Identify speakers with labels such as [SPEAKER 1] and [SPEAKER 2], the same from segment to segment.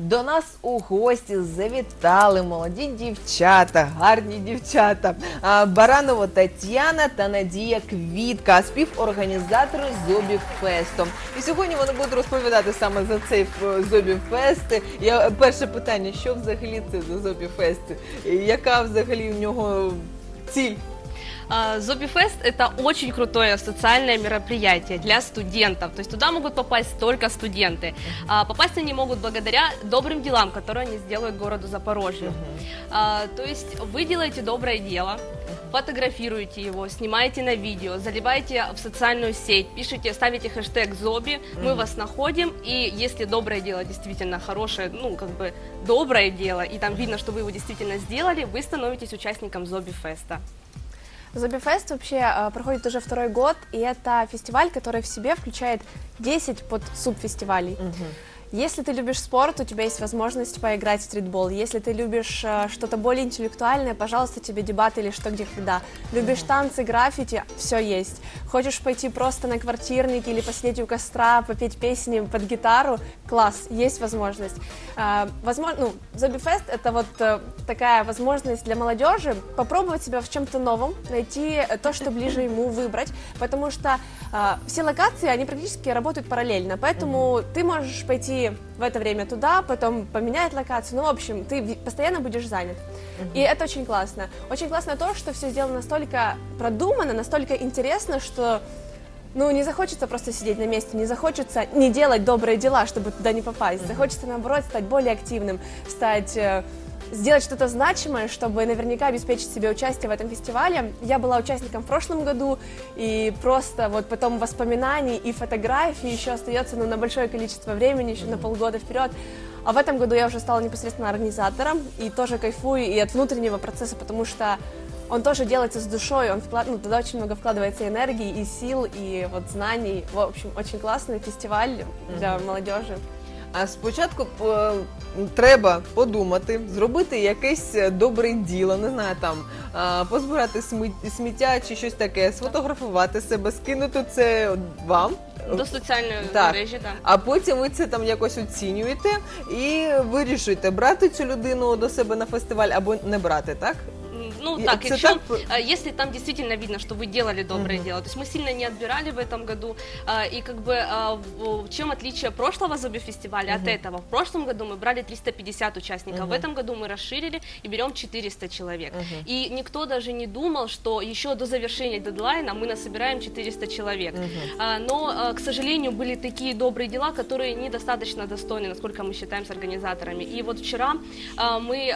[SPEAKER 1] До нас у гості завітали молоді дівчата, гарні дівчата. Баранова Тетяна та Надія Квітка, співорганізатори Зобі Фесту. І сьогодні вони будуть розповідати саме за цей е, Зобі Фест. Я перше питання: що взагалі це за Зобі Фест? Яка взагалі в нього ціль?
[SPEAKER 2] А, Зобифест – это очень крутое социальное мероприятие для студентов. То есть туда могут попасть только студенты. А попасть они могут благодаря добрым делам, которые они сделают городу Запорожью. А, То есть вы делаете доброе дело, фотографируете его, снимаете на видео, заливаете в социальную сеть, пишите, ставите хэштег Зоби, мы вас находим, и если доброе дело действительно хорошее, ну, как бы доброе дело, и там видно, что вы его действительно сделали, вы становитесь участником Зоби Феста.
[SPEAKER 3] Зобифест вообще э, проходит уже второй год, и это фестиваль, который в себе включает 10 под субфестивалей. Если ты любишь спорт, у тебя есть возможность поиграть в стритбол. Если ты любишь э, что-то более интеллектуальное, пожалуйста, тебе дебаты или что, где, когда. Любишь танцы, граффити, все есть. Хочешь пойти просто на квартирник или посидеть у костра, попеть песни под гитару, класс, есть возможность. Э, возможно, ну, Зобифест это вот э, такая возможность для молодежи попробовать себя в чем-то новом, найти то, что ближе ему выбрать, потому что все локации, они практически работают параллельно, поэтому ты можешь пойти в это время туда, потом поменять локацию, ну, в общем, ты постоянно будешь занят. И это очень классно. Очень классно то, что все сделано настолько продумано, настолько интересно, что ну, не захочется просто сидеть на месте, не захочется не делать добрые дела, чтобы туда не попасть. Захочется, наоборот, стать более активным, стать э, сделать что-то значимое, чтобы наверняка обеспечить себе участие в этом фестивале. Я была участником в прошлом году, и просто вот потом воспоминаний и фотографий еще остается ну, на большое количество времени, еще на полгода вперед. А в этом году я уже стала непосредственно организатором и тоже кайфую и от внутреннего процесса, потому что он тоже делается с душой, он вклад... ну, туда очень много вкладывается энергии и сил, и вот знаний. В общем, очень классный фестиваль для молодежи.
[SPEAKER 1] А спочатку е, треба подумати, зробити якесь добре діло, не знаю, там е, позбирати смі- сміття чи щось таке, сфотографувати себе, скинути це вам.
[SPEAKER 2] До социальной
[SPEAKER 1] Так.
[SPEAKER 2] мережі, да.
[SPEAKER 1] А потім ви це там якось оцінюєте і вирішуєте, брати цю людину до себе на фестиваль або не брати, так?
[SPEAKER 2] Ну так,
[SPEAKER 1] это
[SPEAKER 2] еще,
[SPEAKER 1] так-
[SPEAKER 2] э, если там действительно видно, что вы делали доброе
[SPEAKER 1] Мгм.
[SPEAKER 2] дело, то есть мы сильно не отбирали в этом году, а, и как бы а, в в чем отличие прошлого Зоби фестиваля от этого? В прошлом году мы брали 350 участников, в
[SPEAKER 1] Мгм.
[SPEAKER 2] этом году мы расширили и берем 400 человек.
[SPEAKER 1] Мгм.
[SPEAKER 2] И никто даже не думал, что еще до завершения дедлайна мы насобираем 400 человек. А, Но, к сожалению, были такие добрые дела, которые недостаточно достойны, насколько мы считаем с организаторами. И вот вчера мы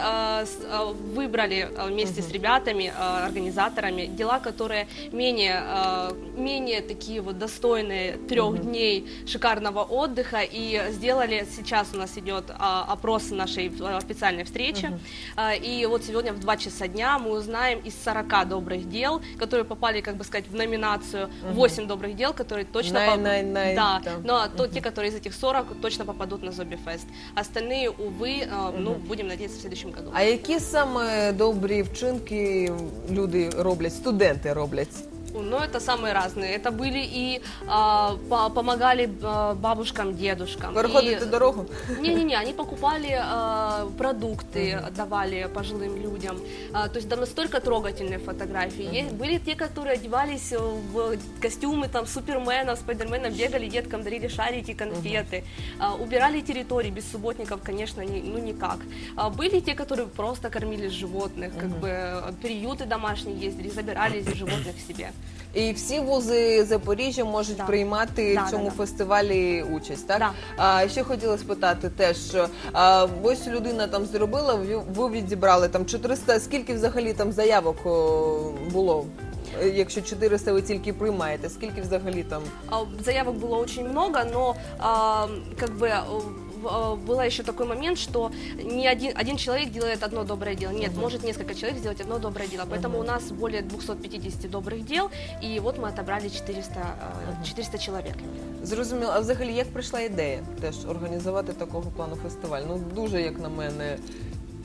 [SPEAKER 2] выбрали вместе с ребятами, а, организаторами, дела, которые менее, а, менее такие вот достойные трех дней шикарного отдыха. И сделали, сейчас у нас идет а, опрос нашей официальной встречи. А, И вот сегодня в 2 часа дня мы узнаем из 40 добрых дел, которые попали, как бы сказать, в номинацию 8 добрых дел, которые точно
[SPEAKER 1] Най-
[SPEAKER 2] поп-
[SPEAKER 1] най- най-
[SPEAKER 2] да,
[SPEAKER 1] там.
[SPEAKER 2] но то, те, которые из этих 40 точно попадут на Зоби Фест. Остальные, увы, ну, будем надеяться в следующем году.
[SPEAKER 1] А які саме добрі вчинки люди роблять, студенти роблять?
[SPEAKER 2] Ну, это самые разные. Это были и а, по- помогали а, бабушкам, дедушкам.
[SPEAKER 1] Переходити
[SPEAKER 2] и-
[SPEAKER 1] дорогу?
[SPEAKER 2] Не-не-не, они покупали а, продукты, давали пожилым людям. А, то есть там настолько трогательные фотографии. Есть- были те, которые одевались э, в костюмы там Супермена, Спайдермена, бегали деткам, дарили шарики, конфеты. А, убирали территории без субботников, конечно, ни- ну никак. А, были те, которые просто кормили животных, как бы э, приюты домашние ездили, забирали животных себе.
[SPEAKER 1] І всі вузи Запоріжжя можуть
[SPEAKER 2] Да.
[SPEAKER 1] приймати
[SPEAKER 2] Да,
[SPEAKER 1] в цьому
[SPEAKER 2] да, да.
[SPEAKER 1] фестивалі участь, так?
[SPEAKER 2] Да.
[SPEAKER 1] А ще хотіла спитати теж, що, а, ось людина там зробила, ви- ви відібрали там 400, скільки взагалі там заявок о, було? Е, Якщо 400 ви тільки приймаєте, скільки взагалі там?
[SPEAKER 2] А, Заявок было очень много, но а, как бы было еще такой момент, что не один, один человек делает одно доброе дело. Нет, может несколько человек сделать одно доброе дело. Поэтому у нас более 250 добрых дел, и вот мы отобрали 400, а, 400 человек.
[SPEAKER 1] Зрозуміло, а взагалі як прийшла ідея теж організувати такого плану фестиваль? Ну дуже, як на мене,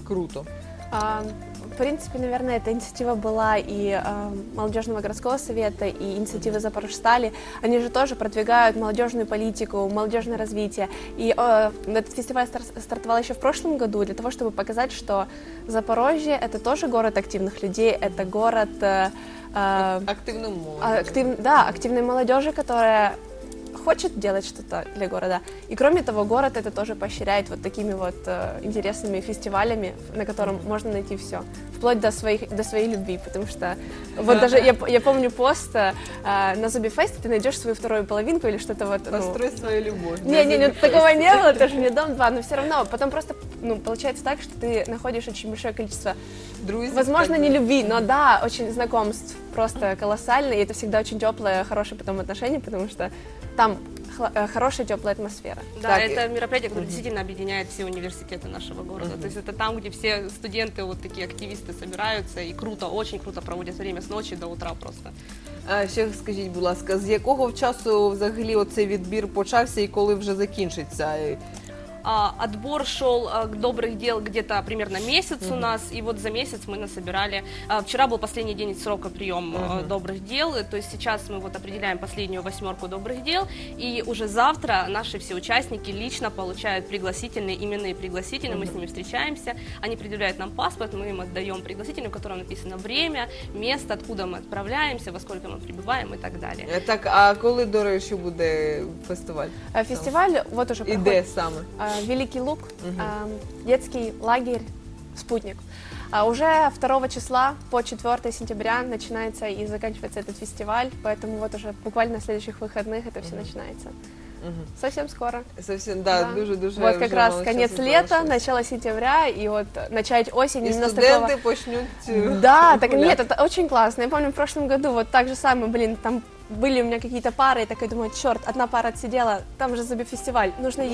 [SPEAKER 1] круто.
[SPEAKER 3] А, В принципе, наверное, эта инициатива была и а, молодежного городского совета, и инициативы Запорожстали. Они же тоже продвигают молодежную политику, молодежное развитие. И э, этот фестиваль стар- стартовал еще в прошлом году для того, чтобы показать, что Запорожье это тоже город активных людей, это город э, э,
[SPEAKER 1] Активну молодь.
[SPEAKER 3] актив- да, активной молодежи, которая хочет делать что-то для города. И кроме того, город это тоже поощряет вот такими вот э, интересными фестивалями, на котором можно найти все, вплоть до своих до своей любви, потому что вот даже я, я помню пост э, на Зуби Фесте ты найдешь свою вторую половинку или что-то вот. ну,
[SPEAKER 1] Построй свою любовь.
[SPEAKER 3] не, не, не, такого не было, тоже не дом два, но все равно. Потом просто, ну, получается так, что ты находишь очень большое количество
[SPEAKER 1] Друзі.
[SPEAKER 3] Возможно, не любви, но да, очень знакомств просто колоссально, и это всегда очень теплое, хорошее потом отношение, потому что там хла- э, хорошая теплая атмосфера.
[SPEAKER 2] Да,
[SPEAKER 1] Так,
[SPEAKER 2] это мероприятие, которое действительно объединяет все университеты нашего города. То есть это там, где все студенты, вот такие активисты собираются и круто, очень круто проводят время с ночи до утра просто.
[SPEAKER 1] А ще скажіть, будь ласка, з якого часу взагалі оцей відбір почався і коли вже закінчиться?
[SPEAKER 2] А, отбор шел а, к добрых дел где-то примерно месяц у нас, и вот за месяц мы насобирали. а, вчера был последний день срока приема а, добрых дел, то есть сейчас мы вот определяем последнюю восьмерку добрых дел, и уже завтра наши все участники лично получают пригласительные, именные пригласительные, мы с ними встречаемся, они предъявляют нам паспорт, мы им отдаем пригласительный, в котором написано время, место, откуда мы отправляемся, во сколько мы прибываем и так далее.
[SPEAKER 1] Е, Так, а коли, до речі, буде фестиваль?
[SPEAKER 3] Э, Фестиваль вот уже
[SPEAKER 1] І де саме?
[SPEAKER 3] Э, Великий Луг, э, детский лагерь «Спутник». А Уже 2 числа по 4 сентября начинается и заканчивается этот фестиваль, поэтому вот уже буквально на следующих выходных это все начинается. Совсем скоро.
[SPEAKER 1] Совсем, да,
[SPEAKER 3] Да.
[SPEAKER 1] дуже дуже
[SPEAKER 3] вот как раз конец лета, начало сентября, и вот начать осень. Нас
[SPEAKER 1] студенти
[SPEAKER 3] такого-
[SPEAKER 1] почнуть. е,
[SPEAKER 3] Да, так нет, это очень классно. Я помню, в прошлом году вот так же самое, блин, там были у меня какие-то пары, и так я думаю, черт, одна пара отсидела, там же Зуби фестиваль, нужно
[SPEAKER 1] Да.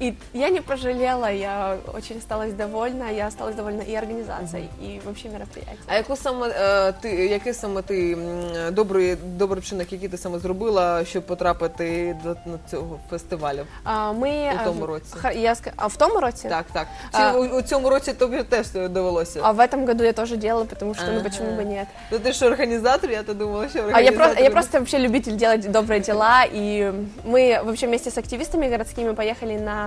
[SPEAKER 3] ехать. И я не пожалела, я очень осталась довольна, я осталась довольна и организацией, и вообще мероприятием.
[SPEAKER 1] А яку саме е, ти, який саме ти м, добрий добрий вчинок, який ти саме зробила, щоб потрапити до, до цього фестивалю?
[SPEAKER 3] А, мы...
[SPEAKER 1] У
[SPEAKER 3] а,
[SPEAKER 1] тому році.
[SPEAKER 3] ха- Я, ска- а в том році?
[SPEAKER 1] Так, так. Чи
[SPEAKER 3] А-
[SPEAKER 1] у, у цьому році тобі теж довелося?
[SPEAKER 3] А в этом году я тоже делала, потому что, ну
[SPEAKER 1] Ага.
[SPEAKER 3] почему бы нет?
[SPEAKER 1] Ну ти ж організатор, я то думала, що
[SPEAKER 3] А я,
[SPEAKER 1] організатор.
[SPEAKER 3] про- я просто вообще любитель делать добрые дела, и мы вообще вместе с активистами городскими поехали на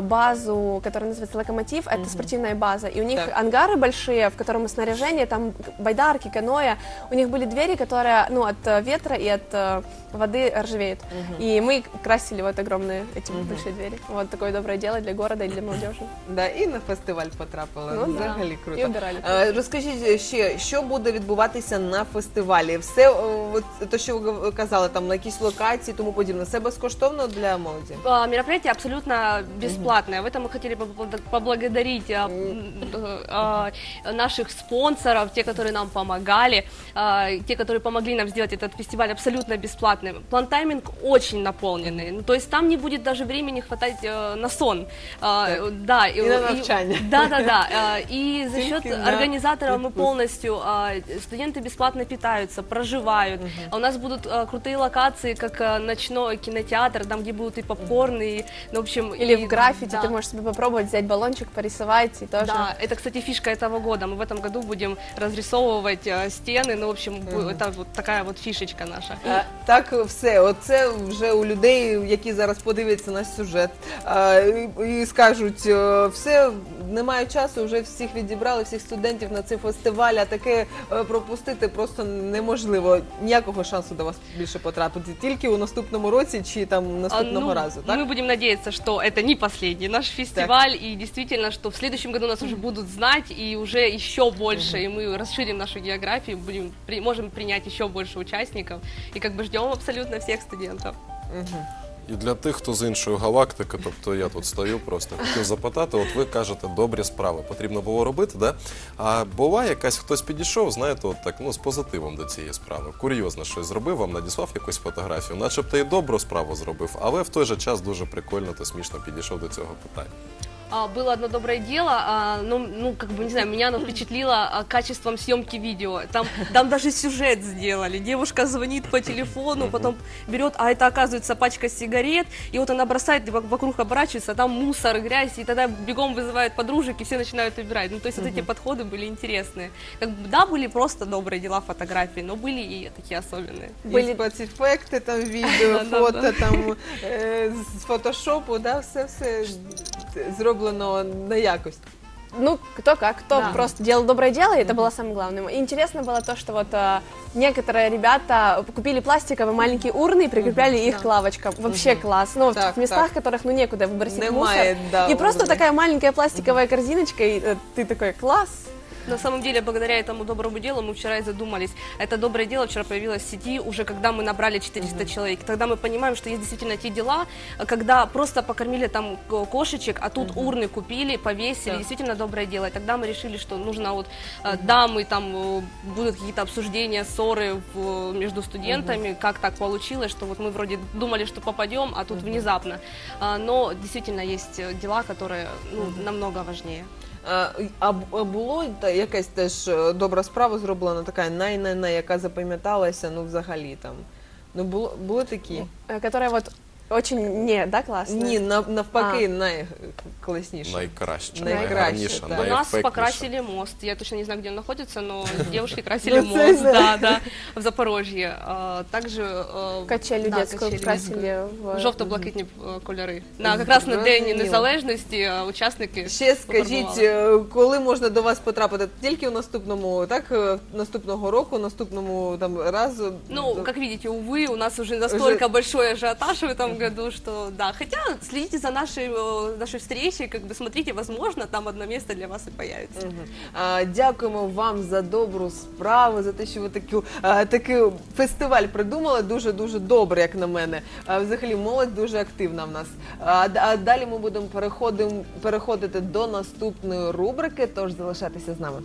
[SPEAKER 3] базу, которая называется «Локомотив», это спортивная база, и у них
[SPEAKER 1] Так.
[SPEAKER 3] ангары большие, в котором снаряжение, там байдарки, каноэ, у них были двери, которые, ну, от э, ветра и от э, воды ржавеют, и мы красили вот огромные эти большие двери, вот такое доброе дело для города и для молодежи.
[SPEAKER 1] Да, і на фестиваль потрапила.
[SPEAKER 3] Ну, да.
[SPEAKER 1] Взагалі
[SPEAKER 3] І
[SPEAKER 1] круто.
[SPEAKER 3] обирали.
[SPEAKER 1] Е, Розкажіть ще, що буде відбуватися на фестивалі? Все, о, от, те, що ви казали, там на якісь локації, тому подібне. Все безкоштовно для молоді?
[SPEAKER 2] А, Мероприятие абсолютно бесплатное. В этом мы хотели поблагодарить а, м, а, наших спонсоров, те, которые нам помогали, а, те, которые помогли нам сделать этот фестиваль абсолютно бесплатным. Плантайминг очень наполненный. Ну, То есть там не будет даже времени хватать э, на сон. А. Да,
[SPEAKER 1] И на навчание.
[SPEAKER 2] Да, да, да. А, И за счет организаторов мы полностью а, студенты бесплатно питаются, проживают. А у нас будут а, крутые локации, как а, ночной кинотеатр, там, где будут и попкорн, и, ну, в общем...
[SPEAKER 3] Или
[SPEAKER 2] и-
[SPEAKER 3] в граффити
[SPEAKER 2] да.
[SPEAKER 3] ты можешь себе попробовать взять баллончик, порисовать, и тоже...
[SPEAKER 2] Да, это, кстати, фишка этого года. Мы в этом году будем разрисовывать а, стены. Ну, в общем, бу- это вот такая вот фишечка наша.
[SPEAKER 1] Е, Так, все. Оце вже у людей, які зараз подивляться на сюжет е, і і скажуть, е, все, немає часу, вже всіх відібрали, всіх студентів на цей фестиваль, а таке е, пропустити просто неможливо. Ніякого шансу до вас більше потрапити. Тільки у наступному році чи там наступного
[SPEAKER 2] А, ну,
[SPEAKER 1] разу, так?
[SPEAKER 2] Мы будем надеяться, что это не последний наш фестиваль, и действительно, что в следующем году нас уже будут знать, и уже еще больше, и мы расширим нашу географию, будем, при- можем принять еще больше участников, и как бы ждем абсолютно всех студентов.
[SPEAKER 1] Мгм.
[SPEAKER 4] І для тих, хто з іншої галактики, тобто я тут стою просто хотів запитати, от ви кажете, добрі справи потрібно було робити, да? А була якась хтось підійшов, знаєте, от так ну з позитивом до цієї справи. Курйозно щось зробив, вам надіслав якусь фотографію, начебто і добру справу зробив, але в той же час дуже прикольно та смішно підійшов до цього питання.
[SPEAKER 2] А, было одно доброе дело, а, ну, ну, как бы, не знаю, меня оно впечатлило а, качеством съемки видео. Там, там даже сюжет сделали. Девушка звонит по телефону, потом берет, а это оказывается пачка сигарет, и вот она бросает, и вокруг оборачивается, а там мусор, грязь, и тогда бегом вызывает подружек, и все начинают убирать. Ну, то есть вот эти подходы были интересные. Как бы, да, были просто добрые дела фотографии, но были и такие особенные.
[SPEAKER 1] Були спецефекти, там
[SPEAKER 2] Да-да-да.
[SPEAKER 1] фото там з фотошопу, да, все все зроблено на якость.
[SPEAKER 3] Ну, кто как, кто
[SPEAKER 2] Да.
[SPEAKER 3] просто делал доброе дело, и это было самое главное. И интересно было то, что вот э, некоторые ребята купили пластиковые маленькие урны и прикрепляли их к лавочкам. Вообще класс. Ну,
[SPEAKER 1] Так,
[SPEAKER 3] в местах, в которых ну некуда выбросить
[SPEAKER 1] Немає,
[SPEAKER 3] мусор.
[SPEAKER 1] да,
[SPEAKER 3] и просто
[SPEAKER 1] урны.
[SPEAKER 3] такая маленькая пластиковая корзиночка, и э, ты такой класс.
[SPEAKER 2] На самом деле, благодаря этому доброму делу мы вчера и задумались. Это доброе дело вчера появилось в сети, уже когда мы набрали 400 человек. Тогда мы понимаем, что есть действительно те дела, когда просто покормили там ко- кошечек, а тут урны купили, повесили.
[SPEAKER 1] Да.
[SPEAKER 2] Действительно доброе дело. И тогда мы решили, что нужно вот э, дамы, там э, будут какие-то обсуждения, ссоры в- между студентами, как так получилось, что вот мы вроде думали, что попадем, а тут внезапно. А, Но действительно есть э, дела, которые ну, намного важнее.
[SPEAKER 1] А, А було якась теж добра справа зроблена, така най-най-най, яка запам'яталася, ну взагалі там. Ну було були такі?
[SPEAKER 3] Которая вот очень не, да, классная?
[SPEAKER 1] Ні, нав- навпаки, найкласніше.
[SPEAKER 4] Найкраще,
[SPEAKER 1] Найкраще,
[SPEAKER 4] найгарніше,
[SPEAKER 1] так.
[SPEAKER 2] У нас
[SPEAKER 4] найефектніше.
[SPEAKER 2] покрасили мост. Я точно не знаю, где он находится, но девушки красили
[SPEAKER 1] Ну, це
[SPEAKER 2] мост,
[SPEAKER 1] да.
[SPEAKER 2] да, да, в Запорожье. А, Также э,
[SPEAKER 3] Качелю
[SPEAKER 2] да,
[SPEAKER 3] детскую
[SPEAKER 2] качелю
[SPEAKER 3] красили в...
[SPEAKER 2] Жовто-блакитні е, кольори. На якраз на День
[SPEAKER 1] Зрозуміло.
[SPEAKER 2] Незалежності е, учасники
[SPEAKER 1] Ще скажіть,
[SPEAKER 2] пофарбували.
[SPEAKER 1] е, коли можна до вас потрапити? Тільки в наступному, так, е, наступного року, наступному там разу.
[SPEAKER 2] Ну, как видите, увы, у нас уже настолько большой ажиотаж в этом году, что да. Хотя следите за нашей, э, нашей встречей, как бы смотрите, возможно, там одно место для вас и появится.
[SPEAKER 1] Мгм. А, Дякуємо вам за добру справу, за те, що ви таку, а, такий фестиваль придумали. Дуже дуже добре, як на мене. А, Взагалі, молодь дуже активна в нас. А а далі ми будемо переходим, переходити до наступної рубрики. Тож залишайтеся з нами.